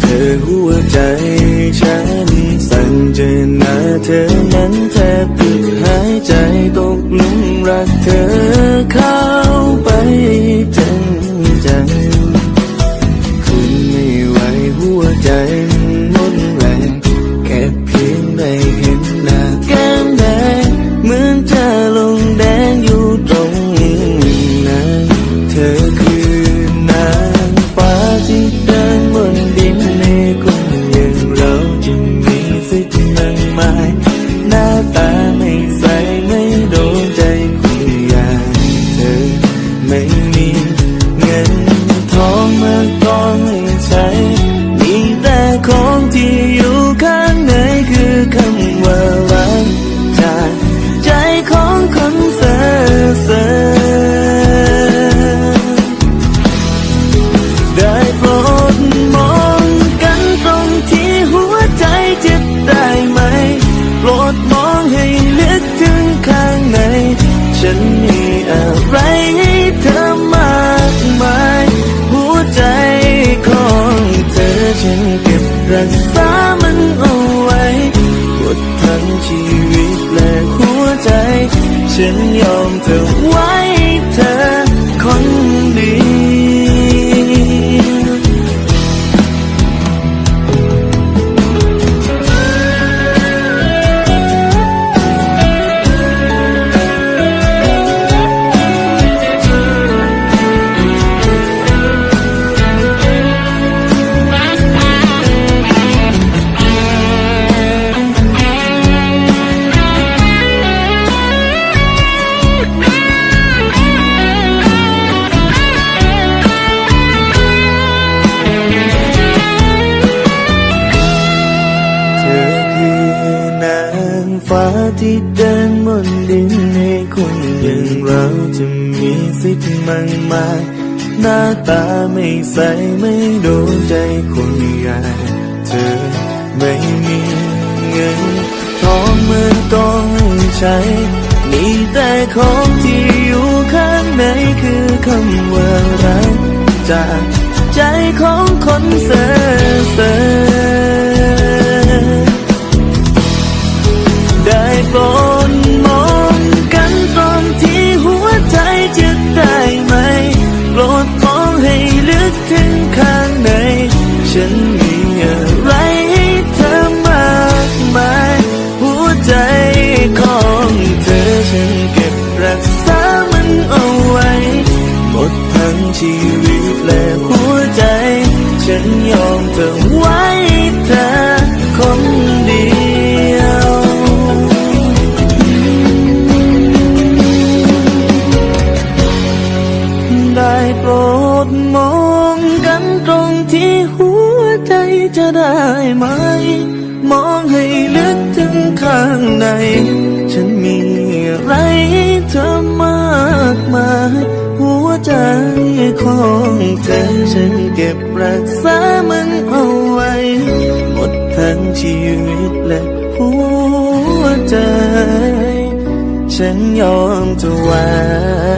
เธอหัวใจฉันสั่นเจอหน้าเธอนั้นแทบหยุดหายใจตกหลุมรักเธอเข้าไปจังจังคุณไม่ไหวหัวใจ ไม่มีเงินทองมากพอให้ใช้มีแต่ของที่อยู่ข้างในคือคำว่ารักจากใจของคนเซ่อเซ่อได้โปรดมองกันตรงที่หัวใจเจ็บได้ไหม โปรดมองให้ลึกถึงข้างใน ฉันมีอะไรให้เธอมากมายหัวใจของเธอฉันเก็บรักษามันเอาไว้หมดทั้งชีวิตและหัวใจ ฉันยอมเธอไว้ ฟ้าที่เดินบนดินให้คนอย่างเราจะมีสิทธิ์มากมายหน้าตาไม่ใสไม่โดนใจคนอย่างเธอไม่มีเงินทองเหมือนต้องใช้มีแต่ของที่อยู่ข้างในคือคำว่ารักจากใจของคนเซ่อ ชีวิตและหัวใจ ฉันยอมเธอไว้เธอคนเดียวได้โปรดมองกันตรงที่หัวใจจะได้ไหม มองให้ลึกถึงข้างใน ฉันมีอะไร ธอฉันเก็บรักษามันเอาไว้ หมดทั้งชีวิตและหัวใจ ฉันยอมถวาย